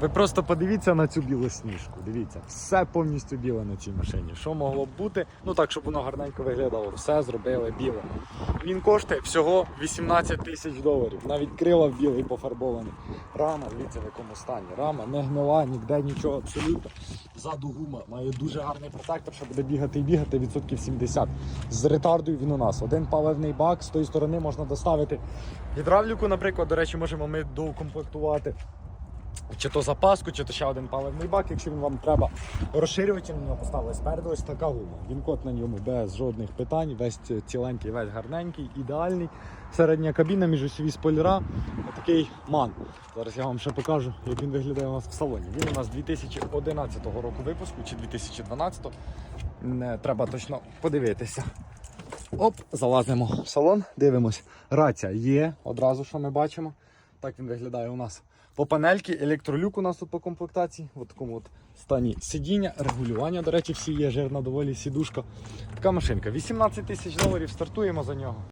Ви просто подивіться на цю білу сніжку. Дивіться, все повністю біле на цій машині. Що могло б бути? Ну так, щоб воно гарненько виглядало. Все зробили біле. Він коштує всього 18 тисяч доларів. Навіть крила в білий пофарбований. Рама, дивіться в якому стані. Рама не гнила, ніде нічого абсолютно. Ззаду гума має дуже гарний протектор, що буде бігати і бігати відсотків 70. З ретардою він у нас. Один паливний бак, з тої сторони можна доставити гідравліку, наприклад, до речі, можемо ми доукомплектувати. Чи то запаску, чи то ще один паливний бак, якщо він вам треба. Розширювати на нього поставили спереду ось така гума. Він кот на ньому без жодних питань, весь ціленький, весь гарненький, ідеальний. Середня кабіна, міжосьові спойлера. Такий ман. Зараз я вам ще покажу, як він виглядає у нас в салоні. Він у нас 2011 року випуску чи 2012. Не треба точно подивитися. Оп, залазимо в салон, дивимось. Рація є, одразу що ми бачимо. Так він виглядає у нас. По панельки, електролюк у нас тут по комплектації, в такому от стані сидіння, регулювання, до речі, всі є, жирна доволі сідушка. Така машинка. 18 тисяч доларів стартуємо за нього.